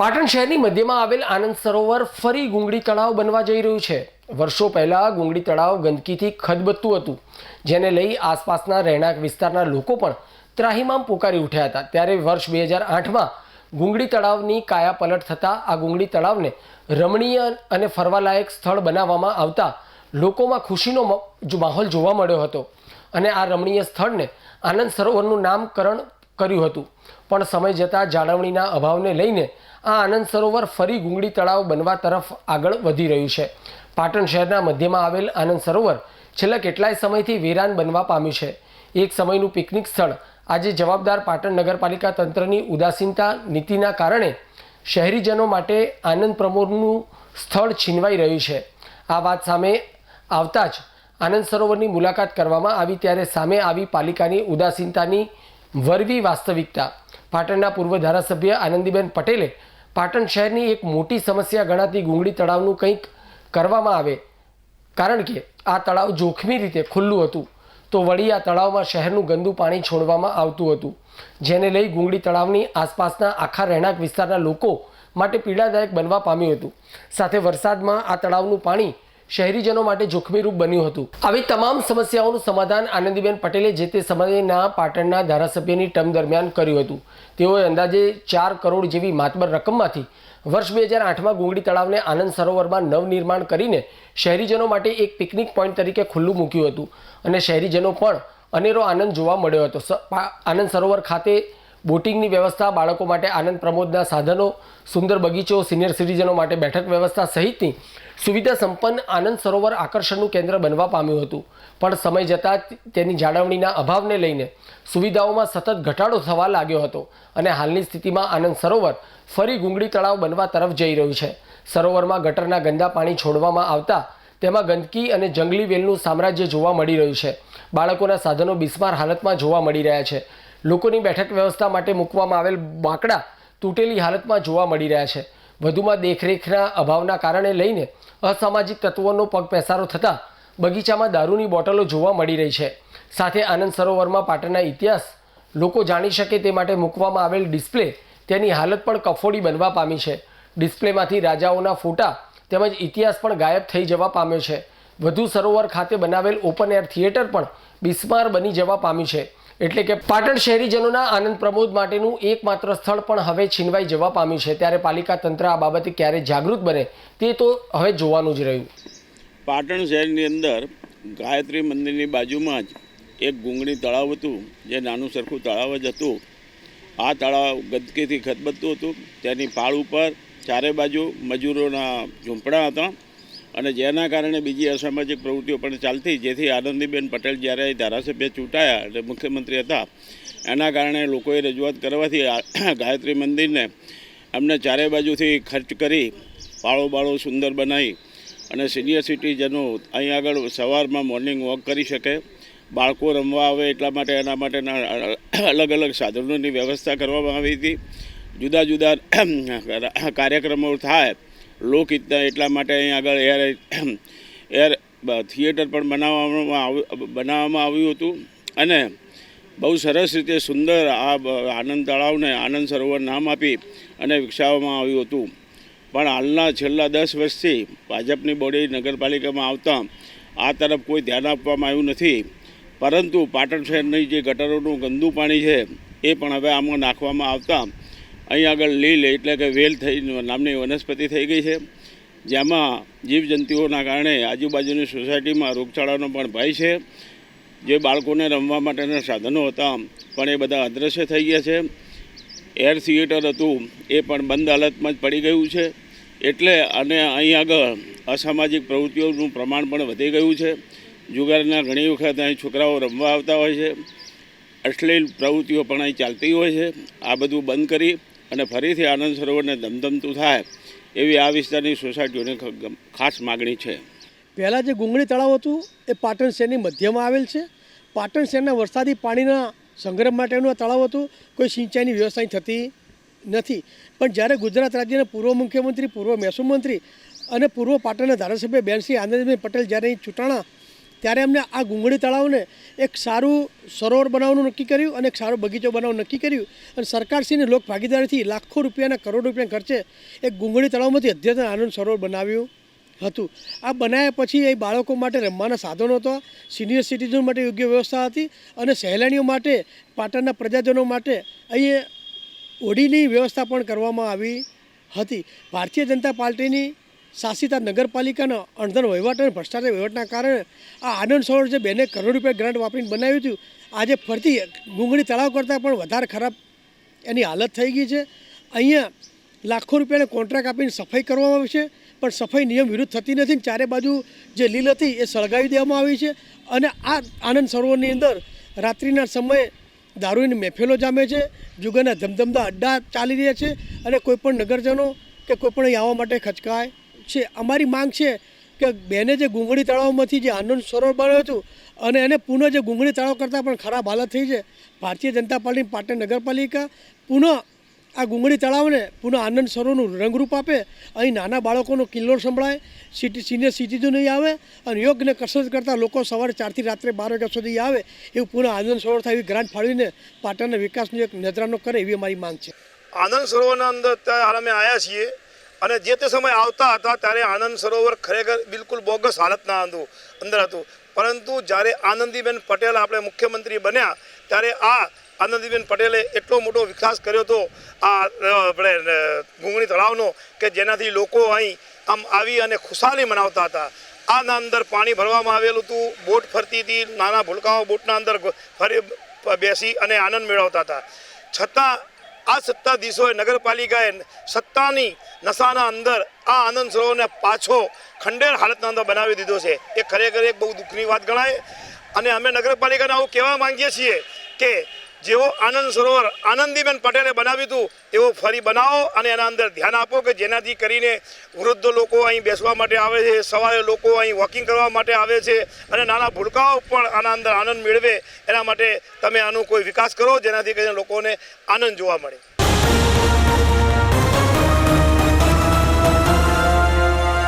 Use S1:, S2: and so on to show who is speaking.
S1: પાટણ શહેરની મધ્યમાં આવેલ આનંદ સરોવર ફરી ગુંગળી તળાવ બનવા જઈ રહ્યું છે. વર્ષો પહેલા ગુંગળી તળાવ ગંદકીથી ખદબદતું હતું. જેને લઈ આસપાસના રહેણાંક વિસ્તારના લોકો પણ ત્રાહિમામ પોકારી ઉઠ્યા હતા. ત્યારે વર્ષ બે હજાર આઠમાં ગુંગળી તળાવની કાયા પલટ થતાં આ ગુંગળી તળાવને રમણીય અને ફરવાલાયક સ્થળ બનાવવામાં આવતા લોકોમાં ખુશીનો માહોલ જોવા મળ્યો હતો. અને આ રમણીય સ્થળને આનંદ સરોવરનું નામકરણ કર્યું હતું. પણ સમય જતાં જાળવણીના અભાવને લઈને આ આનંદ સરોવર ફરી ગુંગળી તળાવ બનવા તરફ આગળ વધી રહ્યું છે. પાટણ શહેરના મધ્યમાં આવેલ આનંદ સરોવર છેલ્લા કેટલાય સમયથી વેરાન બનવા પામ્યું છે. એક સમયનું પિકનિક સ્થળ. આજે જવાબદાર પાટણ નગરપાલિકા તંત્રની ઉદાસીનતા નીતિના કારણે શહેરીજનો માટે આનંદ પ્રમોદનું સ્થળ છીનવાઈ રહ્યું છે. આ વાત સામે આવતા જ આનંદ સરોવરની મુલાકાત કરવામાં આવી, ત્યારે સામે આવી પાલિકાની ઉદાસીનતાની વરવી વાસ્તવિકતા. પાટણના પૂર્વ ધારાસભ્ય આનંદીબેન પટેલે પાટણ શહેરની એક મોટી સમસ્યા ગણાતી ગુંગળી તળાવનું કંઈક કરવામાં આવે. કારણ કે આ તળાવ જોખમી રીતે ખુલ્લું હતું, તો વળી આ તળાવમાં શહેરનું ગંદુ પાણી છોડવામાં આવતું હતું, જેને લઈ ગુંગળી તળાવની આસપાસના આખા રહેણાંક વિસ્તારના લોકો માટે પીડાદાયક બનવા પામ્યું હતું. સાથે વરસાદમાં આ તળાવનું પાણી શહેરીજનો માટે જોખમીરૂપ બન્યું હતું. આવી તમામ સમસ્યાઓનું સમાધાન આનંદીબેન પટેલે જે તે સમયના પાટણના ધારાસભ્યની ટર્મ દરમિયાન કર્યું હતું. તેઓએ અંદાજે ચાર કરોડ જેવી માતબર રકમમાંથી વર્ષ બે હજાર આઠમાં ગુંગળી તળાવને આનંદ સરોવરમાં નવનિર્માણ કરીને શહેરીજનો માટે એક પિકનિક પોઈન્ટ તરીકે ખુલ્લું મૂક્યું હતું. અને શહેરીજનો પણ અનેરો આનંદ જોવા મળ્યો હતો. આનંદ સરોવર ખાતે બોટિંગની વ્યવસ્થા, બાળકો માટે આનંદ પ્રમોદના સાધનો, સુંદર બગીચો, સિનિયર સિટીઝનો માટે બેઠક વ્યવસ્થા સહિતની સુવિધા સંપન્ન આનંદ સરોવર આકર્ષણનું કેન્દ્ર બનવા પામ્યું હતું. પણ સમય જતાં તેની જાળવણીના અભાવને લઈને સુવિધાઓમાં સતત ઘટાડો થવા લાગ્યો હતો અને હાલની સ્થિતિમાં આનંદ સરોવર ફરી ગુંગળી તળાવ બનવા તરફ જઈ રહ્યું છે. સરોવરમાં ગટરના ગંદા પાણી છોડવામાં આવતા તેમાં ગંદકી અને જંગલી વેલનું સામ્રાજ્ય જોવા મળી રહ્યું છે. બાળકોના સાધનો બિસ્માર હાલતમાં જોવા મળી રહ્યા છે. લોકોની બેઠક વ્યવસ્થા માટે મૂકવામાં આવેલ બાંકડા તૂટેલી હાલતમાં જોવા મળી રહ્યા છે. વધુમાં દેખરેખના અભાવના કારણે લઈને અસામાજિક તત્વોનો પગ પેસારો થતાં બગીચામાં દારૂની બોટલો જોવા મળી રહી છે. સાથે આનંદ સરોવરમાં પાટણના ઇતિહાસ લોકો જાણી શકે તે માટે મૂકવામાં આવેલ ડિસ્પ્લે તેની હાલત પણ કફોડી બનવા પામી છે. ડિસ્પ્લેમાંથી રાજાઓના ફોટા તેમજ ઇતિહાસ પણ ગાયબ થઈ જવા પામ્યો છે. વધુ સરોવર ખાતે બનાવેલ ઓપન એર થિયેટર પણ બિસ્માર બની જવા પામ્યું છે. એટલે કે પાટણ શહેરીજનોના આનંદ પ્રમોદ માટેનું એકમાત્ર સ્થળ પણ હવે છીનવાઈ જવા પામ્યું છે. ત્યારે પાલિકા તંત્ર આ બાબતે ક્યારે જાગૃત બને તે તો હવે જોવાનું જ રહ્યું.
S2: પાટણ શહેરની અંદર ગાયત્રી મંદિરની બાજુમાં જ એક ગુંગળી તળાવ હતું. જે નાનું સરખું તળાવ જ હતું. આ તળાવ ગંદકીથી ખદબદતું હતું. તેની પાળ ઉપર ચારે બાજુ મજૂરોના ઝૂંપડા હતા. અને જેના કારણે બીજી અસામાજિક પ્રવૃત્તિઓ પણ ચાલતી, જેથી આનંદીબેન પટેલ જ્યારે ધારાસભ્ય ચૂંટાયા એટલે મુખ્યમંત્રી હતા, એના કારણે લોકોએ રજૂઆત કરવાથી ગાયત્રી મંદિરને એમને ચારે બાજુથી ખર્ચ કરી, પાળો બાળો સુંદર બનાવી અને સિનિયર સિટીઝનો અહીં આગળ સવારમાં મોર્નિંગ વોક કરી શકે. બાળકો રમવા આવે એટલા માટે, એના માટેના અલગ અલગ સાધનોની વ્યવસ્થા કરવામાં આવી હતી. જુદા જુદા કાર્યક્રમો થાય લોકહિતના એટલા માટે અહીં આગળ એર એર થિયેટર પણ બનાવવામાં બનાવવામાં આવ્યું હતું. અને બહુ સરસ રીતે સુંદર આ આનંદ તળાવને આનંદ સરોવર નામ આપી અને વિકસાવવામાં આવ્યું હતું. પણ હાલના છેલ્લા દસ વર્ષથી ભાજપની બોડી નગરપાલિકામાં આવતા આ તરફ કોઈ ધ્યાન આપવામાં આવ્યું નથી. પરંતુ પાટણ શહેરની જે ગટરોનું ગંદુ પાણી છે, એ પણ હવે આમાં નાખવામાં આવતા અહીં આગળ લીલ એટલે કે વેલ થઈ નામની વનસ્પતિ થઈ ગઈ છે. જેમાં જીવજંતુઓના કારણે આજુબાજુની સોસાયટીમાં રોગચાળાનો પણ ભય છે. જે બાળકોને રમવા માટેના સાધનો હતા, પણ એ બધા અદૃશ્ય થઈ ગયા છે. એર થિયેટર હતું, એ પણ બંધ હાલતમાં જ પડી ગયું છે. એટલે અને અહીં આગળ અસામાજિક પ્રવૃત્તિઓનું પ્રમાણ પણ વધી ગયું છે. જુગારના ઘણી વખત અહીં છોકરાઓ રમવા આવતા હોય છે. અશ્લીલ પ્રવૃત્તિઓ પણ અહીં ચાલતી હોય છે. આ બધું બંધ કરી અને ફરીથી આનંદ સરોવરને ધમધમતું થાય એવી આ વિસ્તારની સોસાયટીઓને ખાસ માગણી છે.
S3: પહેલાં જે ગુંગળી તળાવ હતું, એ પાટણ શહેરની મધ્યમાં આવેલ છે. પાટણ શહેરના વરસાદી પાણીના સંગ્રહ માટેનું આ તળાવ હતું. કોઈ સિંચાઈની વ્યવસ્થા થતી નથી. પણ જ્યારે ગુજરાત રાજ્યના પૂર્વ મુખ્યમંત્રી, પૂર્વ મહેસૂલ મંત્રી અને પૂર્વ પાટણના ધારાસભ્ય બેનશ્રી આનંદભાઈ પટેલ જ્યારે અહીં ચૂંટાણા ત્યારે એમને આ ગુંગળી તળાવને એક સારું સરોવર બનાવવાનું નક્કી કર્યું અને એક સારો બગીચો બનાવવાનું નક્કી કર્યું. અને સરકારશ્રીની લોક ભાગીદારીથી લાખો રૂપિયાના કરોડ રૂપિયા ખર્ચે એક ગુંગળી તળાવમાંથી અદ્યતન આનંદ સરોવર બનાવ્યું હતું. આ બનાવ્યા પછી એ બાળકો માટે રમવાના સાધનો હતા સિનિયર સિટીઝન માટે યોગ્ય વ્યવસ્થા હતી અને સહેલાણીઓ માટે, પાટણના પ્રજાજનો માટે અહીં ઓડીની વ્યવસ્થા પણ કરવામાં આવી હતી. ભારતીય જનતા પાર્ટીની શાસિત નગરપાલિકાના અણધન વહીવટ અને ભ્રષ્ટાચાર વહીવટના કારણે આ આનંદ સરોવર જે બેને કરોડ રૂપિયા ગ્રાન્ટ વાપરીને બનાવ્યું હતું, આજે ફરતી ગુંગળી તળાવ કરતાં પણ વધારે ખરાબ એની હાલત થઈ ગઈ છે. અહીંયા લાખો રૂપિયાને કોન્ટ્રાક્ટ આપીને સફાઈ કરવામાં આવી છે, પણ સફાઈ નિયમ વિરુદ્ધ થતી નથી ચારે બાજુ જે લીલ હતી એ સળગાવી દેવામાં આવી છે અને આ આનંદ સરોવરની અંદર રાત્રિના સમયે દારૂની મહેફિલો જામે છે જુગાના ધમધમતા અડ્ડા ચાલી રહ્યા છે અને કોઈપણ નગરજનો કે કોઈપણ આવવા માટે ખચકાય છે, અમારી માંગ છે કે બેને જે ગુંગળી તળાવમાંથી જે આનંદ સરોવર બનાવ્યું હતું અને એને પુનઃ જે ગુંગળી તળાવ કરતાં પણ ખરાબ હાલત થઈ છે, ભારતીય જનતા પાર્ટી પાટણ નગરપાલિકા પુનઃ આ ગુંગળી તળાવને પુનઃ આનંદ સરોવરનું રંગરૂપ આપે, અહીં નાના બાળકોનો કિલ્લો સંભળાય, સિટી, સિનિયર સિટીઝનો આવે અને યોગને કસરત કરતા લોકો સવારે ચારથી રાત્રે બાર વાગ્યા સુધી આવે, એવું પુનઃ આનંદ સરોવર થાય એવી ગ્રાન્ટ ફાળવીને પાટણના વિકાસનું એક નજરાનો કરે એવી અમારી માંગ છે.
S4: આનંદ સરોવરના અંદર અત્યારે અમે આવ્યા છીએ. અને જે તે સમયે આવતા હતા ત્યારે આનંદ સરોવર ખરેખર બિલકુલ બોગસ હાલતના હતું અંદર હતું. પરંતુ જ્યારે આનંદીબેન પટેલ આપણે મુખ્યમંત્રી બન્યા ત્યારે આ આનંદીબેન પટેલે એટલો મોટો વિકાસ કર્યો હતો આ આપણે અ, તળાવનો કે જેનાથી લોકો અહીં આમ આવી અને ખુશાલી મનાવતા હતા. આના અંદર પાણી ભરવામાં આવેલું હતું બોટ ફરતી હતી નાના ભૂલકાઓ બોટના અંદર ફરી બેસી અને આનંદ મેળવતા હતા. છતાં આ સત્તાધીશોએ નગરપાલિકાએ સત્તાની નશાના અંદર આ આનંદ સરોવરને પાછો ખંડેર હાલતના અંદર બનાવી દીધો છે. એ ખરેખર એક બહુ દુઃખની વાત ગણાય. અને અમે નગરપાલિકાને આવું કહેવા માંગીએ છીએ કે જેવો આનંદ સરોવર આનંદીબેન પટેલે બનાવ્યું હતું, એવો ફરી બનાવો અને એના અંદર ધ્યાન આપો કે જેનાથી કરીને વૃદ્ધ લોકો અહીં બેસવા માટે આવે છે, સવારે લોકો અહીં વોકિંગ કરવા માટે આવે છે અને નાના ભૂલકાઓ પણ આના અંદર આનંદ મેળવે. એના માટે તમે આનો કોઈ વિકાસ કરો જેનાથી કરીને લોકોને આનંદ જોવા મળે.